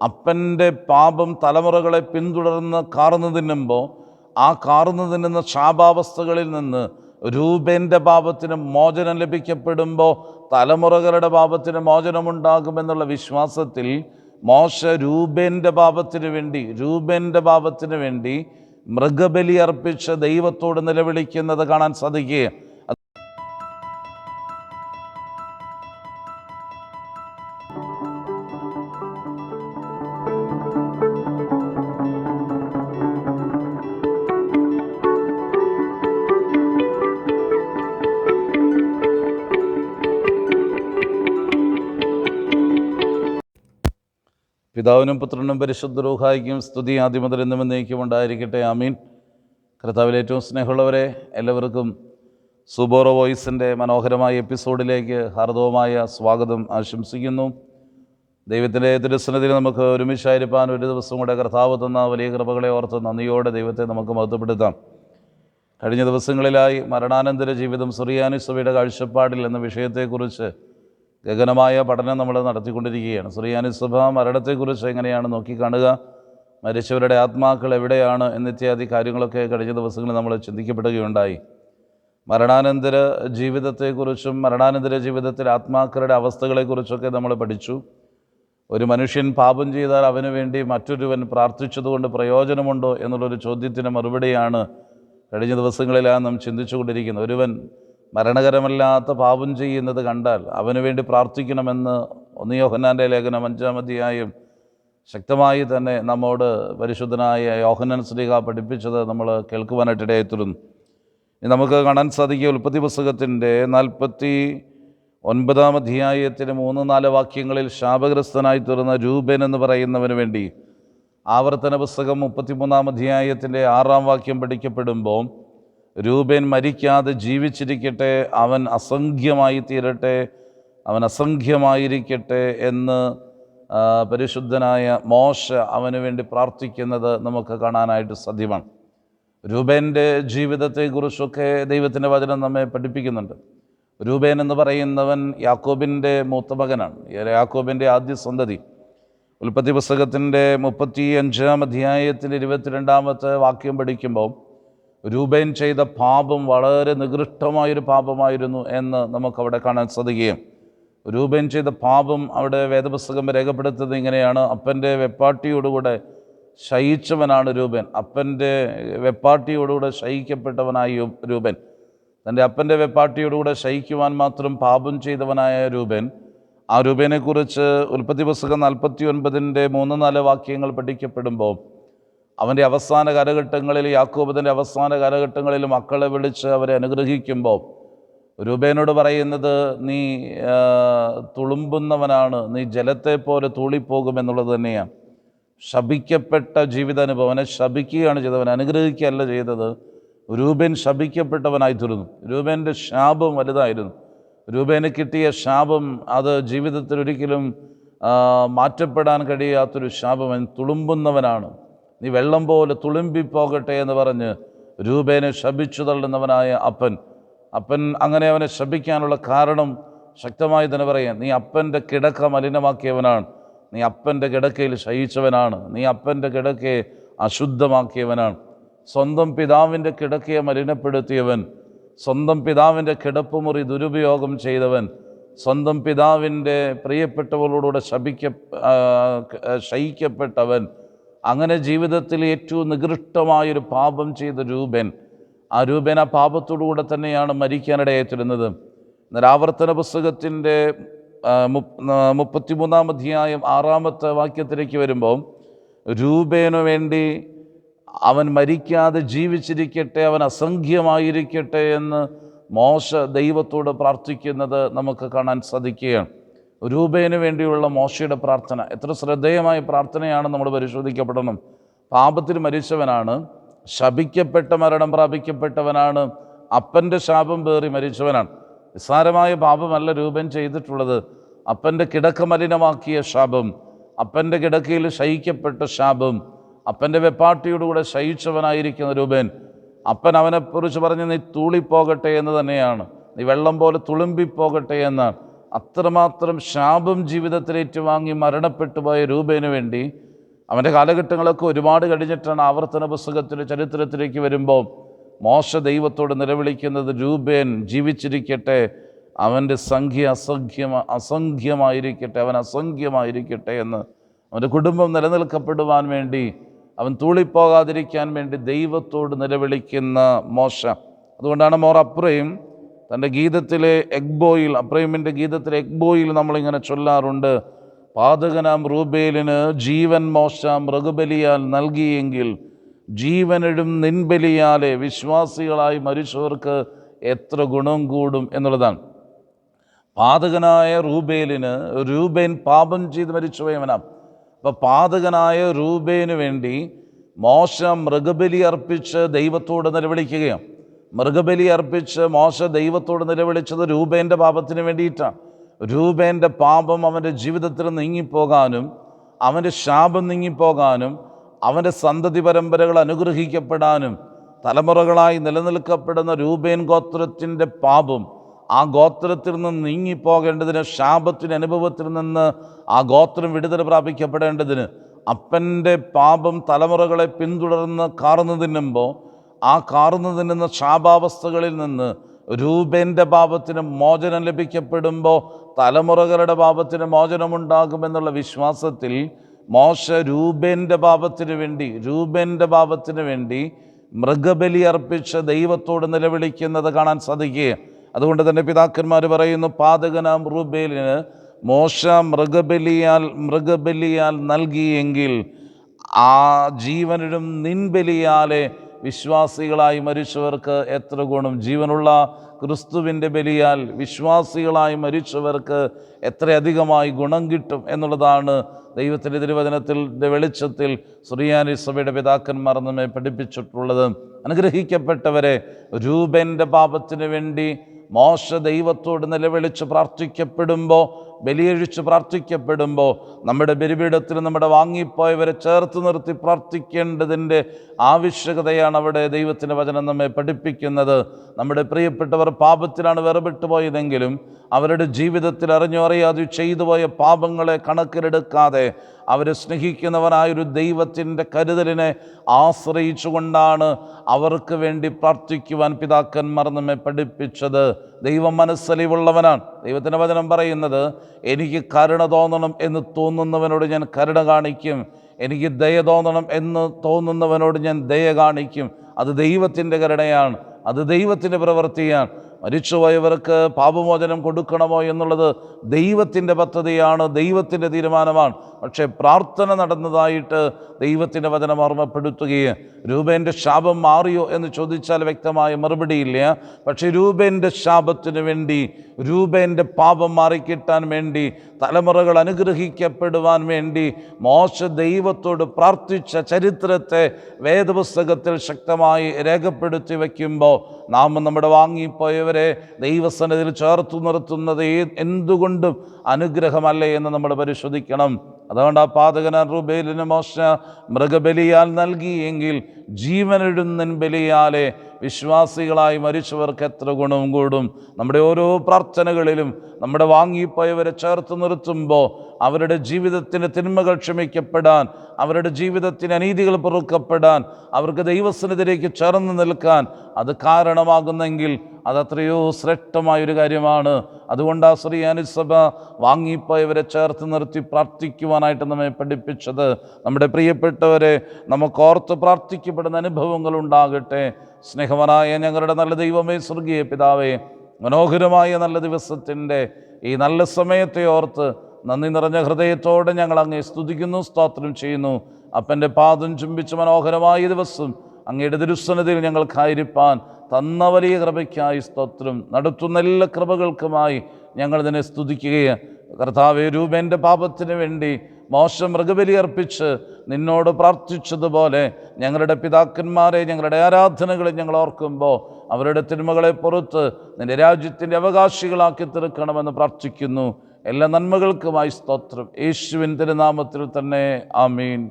അപ്പന്റെ പാപം തലമുറകളെ പിന്തുടർന്ന് കാർന്നു തിന്നുമ്പോൾ ആ കാർന്നു തിന്നുന്ന ശാപാവസ്ഥകളിൽ നിന്ന് രൂപേന്റെ പാപത്തിന് മോചനം ലഭിക്കപ്പെടുമ്പോൾ തലമുറകളുടെ പാപത്തിന് മോചനമുണ്ടാകുമെന്നുള്ള വിശ്വാസത്തിൽ മോശ രൂപേന്റെ പാപത്തിന് വേണ്ടി രൂപേന്റെ പാപത്തിന് വേണ്ടി മൃഗബലി അർപ്പിച്ച് ദൈവത്തോട് നിലവിളിക്കുന്നത് കാണാൻ സാധിക്കുക പിതാവിനും പുത്രനും പരിശുദ്ധ റൂഹായിക്കും സ്തുതി ആദ്യമുതൽ എന്നും എന്നേക്കും ഉണ്ടായിരിക്കട്ടെ. അമീൻ കർത്താവിൽ ഏറ്റവും സ്നേഹമുള്ളവരെ എല്ലാവർക്കും സുബോറോ വോയിസിന്റെ മനോഹരമായ എപ്പിസോഡിലേക്ക് ഹാർദവമായ സ്വാഗതം ആശംസിക്കുന്നു. ദൈവത്തിന്റെ തിരുസന്നതിൽ നമുക്ക് ഒരുമിച്ചായിരിക്കാൻ ഒരു ദിവസം കൂടെ കർത്താവ് തന്ന വലിയ കൃപകളെ ഓർത്ത് നന്ദിയോടെ ദൈവത്തെ നമുക്ക് മഹത്വപ്പെടുത്താം. കഴിഞ്ഞ ദിവസങ്ങളിലായി മരണാനന്തര ജീവിതം സുറിയാനുസഭയുടെ കാഴ്ചപ്പാടിൽ എന്ന വിഷയത്തെക്കുറിച്ച് ഗഗനമായ പഠനം നമ്മൾ നടത്തിക്കൊണ്ടിരിക്കുകയാണ്. ശ്രീയാനുസഭ മരണത്തെക്കുറിച്ച് എങ്ങനെയാണ് നോക്കിക്കാണുക? മരിച്ചവരുടെ ആത്മാക്കൾ എവിടെയാണ് എന്നിത്യാദി കാര്യങ്ങളൊക്കെ കഴിഞ്ഞ ദിവസങ്ങളിൽ നമ്മൾ ചിന്തിക്കപ്പെടുകയുണ്ടായി. മരണാനന്തര ജീവിതത്തെക്കുറിച്ചും മരണാനന്തര ജീവിതത്തിൽ ആത്മാക്കളുടെ അവസ്ഥകളെക്കുറിച്ചൊക്കെ നമ്മൾ പഠിച്ചു. ഒരു മനുഷ്യൻ പാപം ചെയ്താൽ അവന് വേണ്ടി മറ്റൊരുവൻ പ്രാർത്ഥിച്ചതുകൊണ്ട് പ്രയോജനമുണ്ടോ എന്നുള്ളൊരു ചോദ്യത്തിന് മറുപടിയാണ് കഴിഞ്ഞ ദിവസങ്ങളിലാണ് നാം ചിന്തിച്ചുകൊണ്ടിരിക്കുന്നത്. ഒരുവൻ മരണകരമല്ലാത്ത പാപം ചെയ്യുന്നത് കണ്ടാൽ അവന് വേണ്ടി പ്രാർത്ഥിക്കണമെന്ന് ഒന്ന് യോഹന്നാന്റെ ലേഖനം അഞ്ചാമധ്യായും ശക്തമായി തന്നെ നമ്മോട് പരിശുദ്ധനായ യോഹനൻ ശ്രീക പഠിപ്പിച്ചത് നമ്മൾ കേൾക്കുവാനായിട്ടിടയായിത്തീരുന്നു നമുക്ക് കാണാൻ സാധിക്കുക ഉൽപ്പത്തി പുസ്തകത്തിന്റെ നാൽപ്പത്തി ഒൻപതാം അധ്യായത്തിന് മൂന്ന് നാല് വാക്യങ്ങളിൽ ശാപഗ്രസ്തനായി തീർന്ന രൂപൻ എന്ന് പറയുന്നവന് വേണ്ടി ആവർത്തന പുസ്തകം മുപ്പത്തിമൂന്നാം അധ്യായത്തിന്റെ ആറാം വാക്യം പഠിക്കപ്പെടുമ്പോൾ രൂപൻ മരിക്കാതെ ജീവിച്ചിരിക്കട്ടെ അവൻ അസംഖ്യമായി തീരട്ടെ അവൻ അസംഖ്യമായിരിക്കട്ടെ എന്ന് പരിശുദ്ധനായ മോശ അവന് വേണ്ടി പ്രാർത്ഥിക്കുന്നത് നമുക്ക് കാണാനായിട്ട് സാധ്യമാണ്. രൂപേന്റെ ജീവിതത്തെക്കുറിച്ചൊക്കെ ദൈവത്തിന്റെ വചനം നമ്മെ പഠിപ്പിക്കുന്നുണ്ട്. രൂപേൻ എന്ന് പറയുന്നവൻ യാക്കോബിന്റെ മൂത്ത മകനാണ്. യാക്കോബിന്റെ ആദ്യ സന്തതി. ഉൽപ്പത്തി പുസ്തകത്തിന്റെ മുപ്പത്തി അഞ്ചാം അധ്യായത്തിൽ ഇരുപത്തിരണ്ടാമത്തെ വാക്യം പഠിക്കുമ്പോൾ രൂപേൻ ചെയ്ത പാപം വളരെ നികൃഷ്ടമായൊരു പാപമായിരുന്നു എന്ന് നമുക്കവിടെ കാണാൻ സാധിക്കുകയും രൂപേൻ ചെയ്ത പാപം അവിടെ വേദപുസ്തകം രേഖപ്പെടുത്തുന്നത് ഇങ്ങനെയാണ്. അപ്പന്റെ വെപ്പാട്ടിയോടുകൂടെ ശയിച്ചവനാണ് രൂപൻ. അപ്പന്റെ വെപ്പാട്ടിയോടുകൂടെ ശയിക്കപ്പെട്ടവനായ രൂപൻ. തന്റെ അപ്പന്റെ വെപ്പാട്ടിയോടുകൂടെ ശയിക്കുവാൻ മാത്രം പാപം ചെയ്തവനായ രൂപൻ. ആ രൂപേനെക്കുറിച്ച് ഉൽപ്പത്തി പുസ്തകം നാൽപ്പത്തി ഒൻപതിന്റെ മൂന്ന് നാല് വാക്യങ്ങൾ പഠിക്കപ്പെടുമ്പോൾ അവന്റെ അവസാന കാലഘട്ടങ്ങളിൽ യാക്കൂബത്തിന്റെ അവസാന കാലഘട്ടങ്ങളിൽ മക്കളെ വിളിച്ച് അവരെ അനുഗ്രഹിക്കുമ്പോൾ രൂപേനോട് പറയുന്നത് നീ തുളുമ്പുന്നവനാണ്. നീ ജലത്തെ പോലെ തൂളിപ്പോകുമെന്നുള്ളത് തന്നെയാണ്. ശപിക്കപ്പെട്ട ജീവിതാനുഭവം. അവനെ ശപിക്കുകയാണ് ചെയ്തത്. അവൻ അനുഗ്രഹിക്കുകയല്ല ചെയ്തത്. രൂപൻ ശപിക്കപ്പെട്ടവനായി തീർന്നു. രൂപേന്റെ ശാപം വലുതായിരുന്നു. രൂപേന് കിട്ടിയ ശാപം അത് ജീവിതത്തിൽ ഒരിക്കലും മാറ്റപ്പെടാൻ കഴിയാത്തൊരു ശാപം. തുളുമ്പുന്നവനാണ്. നീ വെള്ളം പോലെ തുളുമ്പിപ്പോകട്ടെ എന്ന് പറഞ്ഞ് രൂപേനെ ശപിച്ചു തള്ളുന്നവനായ അപ്പൻ. അപ്പൻ അങ്ങനെ അവനെ ശപിക്കാനുള്ള കാരണം ശക്തമായി തന്നെ പറയാം നീ അപ്പന്റെ കിടക്ക മലിനമാക്കിയവനാണ്. നീ അപ്പന്റെ കിടക്കയിൽ ശയിച്ചവനാണ്. നീ അപ്പന്റെ കിടക്കയെ അശുദ്ധമാക്കിയവനാണ്. സ്വന്തം പിതാവിന്റെ കിടക്കയെ മലിനപ്പെടുത്തിയവൻ. സ്വന്തം പിതാവിന്റെ കിടപ്പുമുറി ദുരുപയോഗം ചെയ്തവൻ. സ്വന്തം പിതാവിന്റെ പ്രിയപ്പെട്ടവളോടുകൂടെ ശപിക്ക ശയിക്കപ്പെട്ടവൻ. അങ്ങനെ ജീവിതത്തിൽ ഏറ്റവും നികൃഷ്ടമായൊരു പാപം ചെയ്ത രൂപൻ ആ രൂപൻ ആ പാപത്തോടുകൂടെ തന്നെയാണ് മരിക്കാനിടയായിത്തീരുന്നത്. എന്നാൽ പുസ്തകത്തിന്റെ മുപ്പത്തിമൂന്നാം അധ്യായം ആറാമത്തെ വാക്യത്തിലേക്ക് വരുമ്പോൾ രൂപേനു വേണ്ടി അവൻ മരിക്കാതെ ജീവിച്ചിരിക്കട്ടെ അവൻ അസംഖ്യമായിരിക്കട്ടെ എന്ന് മോശ ദൈവത്തോട് പ്രാർത്ഥിക്കുന്നത് നമുക്ക് കാണാൻ സാധിക്കുകയാണ്. രൂപേന് വേണ്ടിയുള്ള മോശയുടെ പ്രാർത്ഥന. എത്ര ശ്രദ്ധേയമായ പ്രാർത്ഥനയാണ് നമ്മൾ പരിശോധിക്കപ്പെടണം. പാപത്തിൽ മരിച്ചവനാണ് ശപിക്കപ്പെട്ട മരണം പ്രാപിക്കപ്പെട്ടവനാണ് അപ്പന്റെ ശാപം പേറി മരിച്ചവനാണ്. നിസ്സാരമായ പാപമല്ല രൂപൻ ചെയ്തിട്ടുള്ളത്. അപ്പന്റെ കിടക്ക മലിനമാക്കിയ ശാപം അപ്പന്റെ കിടക്കയിൽ ശയിക്കപ്പെട്ട ശാപം അപ്പന്റെ വെപ്പാട്ടിയോടുകൂടെ ശയിച്ചവനായിരിക്കുന്ന രൂപൻ. അപ്പൻ അവനെക്കുറിച്ച് പറഞ്ഞ് നീ തൂളിപ്പോകട്ടെ എന്ന് തന്നെയാണ്. നീ വെള്ളം പോലെ തുളുമ്പിപ്പോകട്ടെ എന്നാണ്. അത്രമാത്രം ശാപം ജീവിതത്തിൽ ഏറ്റുവാങ്ങി മരണപ്പെട്ടു പോയ രൂപേന വേണ്ടി അവന്റെ കാലഘട്ടങ്ങളൊക്കെ ഒരുപാട് കഴിഞ്ഞിട്ടാണ് ആവർത്തന പുസ്തകത്തിന്റെ ചരിത്രത്തിലേക്ക് വരുമ്പോൾ മോശ ദൈവത്തോട് നിലവിളിക്കുന്നത് രൂപേൻ ജീവിച്ചിരിക്കട്ടെ. അവന്റെ സംഖ്യ അസംഖ്യം അസംഖ്യമായിരിക്കട്ടെ. അവൻ അസംഖ്യമായിരിക്കട്ടെ എന്ന് അവന്റെ കുടുംബം നിലനിൽക്കപ്പെടുവാൻ വേണ്ടി അവൻ തൂളിപ്പോകാതിരിക്കാൻ വേണ്ടി ദൈവത്തോട് നിലവിളിക്കുന്ന മോശ. അതുകൊണ്ടാണ് മോർ അപ്രയും തന്റെ ഗീതത്തിലെ എഗ്ബോയിൽ അബ്രഹിമിന്റെ ഗീതത്തിലെ എഗ്ബോയിൽ നമ്മളിങ്ങനെ ചൊല്ലാറുണ്ട്. പാതകനാം റൂബേലിന് ജീവൻ മോശാം മൃഗബലിയാൽ നൽകിയെങ്കിൽ ജീവനിടും നിൻബലിയാലെ വിശ്വാസികളായി മരിച്ചവർക്ക് എത്ര ഗുണം കൂടും എന്നുള്ളതാണ്. പാതകനായ റൂബേലിന് രൂപേൻ പാപം ചെയ്ത് മരിച്ചുപോയവനാം അപ്പോൾ പാതകനായ റൂബേന് വേണ്ടി മോശം മൃഗബലി അർപ്പിച്ച് ദൈവത്തോട് നിലവിളിക്കുകയാണ്. മൃഗബലി അർപ്പിച്ച് മോശ ദൈവത്തോട് നിലവിളിച്ചത് രൂപേന്റെ പാപത്തിന് വേണ്ടിയിട്ടാണ്. രൂപേന്റെ പാപം അവന്റെ ജീവിതത്തിൽ നീങ്ങിപ്പോകാനും അവന്റെ ശാപം നീങ്ങിപ്പോകാനും അവന്റെ സന്തതി പരമ്പരകൾ അനുഗ്രഹിക്കപ്പെടാനും തലമുറകളായി നിലനിൽക്കപ്പെടുന്ന രൂപേൻ ഗോത്രത്തിന്റെ പാപം ആ ഗോത്രത്തിൽ നിന്ന് നീങ്ങിപ്പോകേണ്ടതിന് ശാപത്തിന്റെ അനുഭവത്തിൽ നിന്ന് ആ ഗോത്രം വിടുതൽ പ്രാപിക്കപ്പെടേണ്ടതിന് അപ്പന്റെ പാപം തലമുറകളെ പിന്തുടർന്ന് കാർന്നു തിന്നുമ്പോൾ ആ കാർന്നു തിന്നുന്ന ശാപാവസ്ഥകളിൽ നിന്ന് രൂപേന്റെ പാപത്തിന് മോചനം ലഭിക്കപ്പെടുമ്പോൾ തലമുറകളുടെ പാപത്തിന് മോചനമുണ്ടാകുമെന്നുള്ള വിശ്വാസത്തിൽ മോശ രൂപേന്റെ പാപത്തിന് വേണ്ടി രൂപേന്റെ പാപത്തിന് വേണ്ടി മൃഗബലി അർപ്പിച്ച് ദൈവത്തോട് നിലവിളിക്കുന്നത് കാണാൻ സാധിക്കുക അതുകൊണ്ട് തന്നെ പിതാക്കന്മാർ പറയുന്നു പാതകനാം റൂബേലിന് മോശ മൃഗബലിയാൽ മൃഗബലിയാൽ നൽകിയെങ്കിൽ ആ ജീവനിലും നിൻബലിയാലെ വിശ്വാസികളായി മരിച്ചവർക്ക് എത്ര ഗുണം? ജീവനുള്ള ക്രിസ്തുവിന്റെ ബലിയാൽ വിശ്വാസികളായി മരിച്ചവർക്ക് എത്രയധികമായി ഗുണം കിട്ടും എന്നുള്ളതാണ് ദൈവത്തിന്റെ തിരുവചനത്തിൽ വെളിച്ചത്തിൽ സുറിയാനി സഭയുടെ പിതാക്കന്മാർ നമ്മെ പഠിപ്പിച്ചിട്ടുള്ളത്. അനുഗ്രഹിക്കപ്പെട്ടവരെ രൂപന്റെ പാപത്തിന് വേണ്ടി മോശ ദൈവത്തോട് നിലവിളിച്ച് പ്രാർത്ഥിക്കപ്പെടുമ്പോൾ ബലിയഴിച്ച് പ്രാർത്ഥിക്കപ്പെടുമ്പോൾ നമ്മുടെ ബലിപീഠത്തിൽ നമ്മുടെ വാങ്ങിപ്പോയവരെ ചേർത്ത് നിർത്തി പ്രാർത്ഥിക്കേണ്ടതിന്റെ ആവശ്യകതയാണ് അവിടെ ദൈവത്തിന്റെ വചനം നമ്മെ പഠിപ്പിക്കുന്നത്. നമ്മുടെ പ്രിയപ്പെട്ടവർ പാപത്തിലാണ് വേർപെട്ടു പോയതെങ്കിലും അവരുടെ ജീവിതത്തിൽ അറിഞ്ഞോ അറിയാതെ ചെയ്തു പോയ പാപങ്ങളെ കണക്കിലെടുക്കാതെ അവരെ സ്നേഹിക്കുന്നവനായൊരു ദൈവത്തിന്റെ കരുതലിനെ ആശ്രയിച്ചുകൊണ്ടാണ് അവർക്ക് വേണ്ടി പ്രാർത്ഥിക്കുവാൻ പിതാക്കന്മാർ നമ്മെ പഠിപ്പിച്ചത്. ദൈവം മനസ്സലിവുള്ളവനാണ്. ദൈവത്തിന്റെ വചനം പറയുന്നത് എനിക്ക് കരുണ തോന്നണം എന്ന് തോന്നുന്നവനോട് ഞാൻ കരുണ കാണിക്കും. എനിക്ക് ദയ തോന്നണം എന്ന് തോന്നുന്നവനോട് ഞാൻ ദയ കാണിക്കും. അത് ദൈവത്തിന്റെ കരുണയാണ്. അത് ദൈവത്തിന്റെ പ്രവൃത്തിയാണ്. മരിച്ചുപോയവർക്ക് പാപമോചനം കൊടുക്കണമോ എന്നുള്ളത് ദൈവത്തിന്റെ പദ്ധതിയാണ് ദൈവത്തിന്റെ തീരുമാനമാണ്. പക്ഷേ പ്രാർത്ഥന നടന്നതായിട്ട് ദൈവത്തിന്റെ വചനം ഓർമ്മപ്പെടുത്തുകയും രൂപേന്റെ ശാപം മാറിയോ എന്ന് ചോദിച്ചാൽ വ്യക്തമായ മറുപടിയില്ല. പക്ഷേ രൂപേന്റെ ശാപത്തിന് വേണ്ടി രൂപേന്റെ പാപം മാറിക്കിട്ടാൻ വേണ്ടി തലമുറകൾ അനുഗ്രഹിക്കപ്പെടുവാൻ വേണ്ടി മോശ ദൈവത്തോട് പ്രാർത്ഥിച്ച ചരിത്രത്തെ വേദപുസ്തകത്തിൽ ശക്തമായി രേഖപ്പെടുത്തി വയ്ക്കുമ്പോൾ നാം നമ്മുടെ വാങ്ങിപ്പോയവരെ ദൈവസന്നിധിയിൽ ചേർത്തു നിർത്തുന്നത് ഏ- എന്തുകൊണ്ടും അനുഗ്രഹമല്ലേ എന്ന് നമ്മൾ പരിശോധിക്കണം. അതുകൊണ്ട് ആ പാതകന റുബേലിന് മോശ മൃഗബലിയാൽ നൽകിയെങ്കിൽ ജീവനിടുന്നൻ ബലിയാലെ വിശ്വാസികളായി മരിച്ചവർക്ക് എത്ര ഗുണവും കൂടും. നമ്മുടെ ഓരോ പ്രാർത്ഥനകളിലും നമ്മുടെ വാങ്ങിപ്പോയവരെ ചേർത്ത് നിർത്തുമ്പോൾ അവരുടെ ജീവിതത്തിന് തിന്മകൾ ക്ഷമിക്കപ്പെടാൻ അവരുടെ ജീവിതത്തിന് അനീതികൾ പൊറുക്കപ്പെടാൻ അവർക്ക് ദൈവസന്നിധിയിലേക്ക് ചേർന്ന് നിൽക്കാൻ അത് കാരണമാകുന്നെങ്കിൽ അതത്രയോ ശ്രേഷ്ഠമായൊരു കാര്യമാണ്. അതുകൊണ്ട് ആ ശ്രീ അനുസഭ വാങ്ങിപ്പോയവരെ ചേർത്ത് നിർത്തി പ്രാർത്ഥിക്കുവാനായിട്ട് നമ്മെ പഠിപ്പിച്ചത്. നമ്മുടെ പ്രിയപ്പെട്ടവരെ നമുക്ക് ഓർത്ത് പ്രാർത്ഥിക്കപ്പെടുന്ന അനുഭവങ്ങൾ ഉണ്ടാകട്ടെ. സ്നേഹവനായ ഞങ്ങളുടെ നല്ല ദൈവമേ സ്വർഗീയ പിതാവേ മനോഹരമായ നല്ല ദിവസത്തിന്റെ ഈ നല്ല സമയത്തെ ഓർത്ത് നന്ദി നിറഞ്ഞ ഹൃദയത്തോടെ ഞങ്ങൾ അങ്ങേ സ്തുതിക്കുന്നു സ്തോത്രം ചെയ്യുന്നു. അപ്പന്റെ പാദം ചുംബിച്ച് മനോഹരമായ ദിവസം അങ്ങയുടെ ദുരുസന്നതയിൽ ഞങ്ങൾക്കായിരിക്കാൻ തന്ന കൃപയ്ക്കായി സ്തോത്രം. നടത്തുന്ന എല്ലാ കൃപകൾക്കുമായി ഞങ്ങൾ ഇതിനെ സ്തുതിക്കുകയാണ്. കർത്താവെ രൂപേന്റെ പാപത്തിന് വേണ്ടി മോശം മൃഗബലി അർപ്പിച്ച് നിന്നോട് പ്രാർത്ഥിച്ചതുപോലെ ഞങ്ങളുടെ പിതാക്കന്മാരെ ഞങ്ങളുടെ ആരാധനകളെ ഞങ്ങൾ ഓർക്കുമ്പോൾ അവരുടെ തിന്മകളെ പുറത്ത് നിന്റെ രാജ്യത്തിന്റെ അവകാശികളാക്കി തീർക്കണമെന്ന് പ്രാർത്ഥിക്കുന്നു. എല്ലാ നന്മകൾക്കുമായി സ്തോത്രം. യേശുവിൻ തിരുനാമത്തിൽ തന്നെ. ആമീൻ.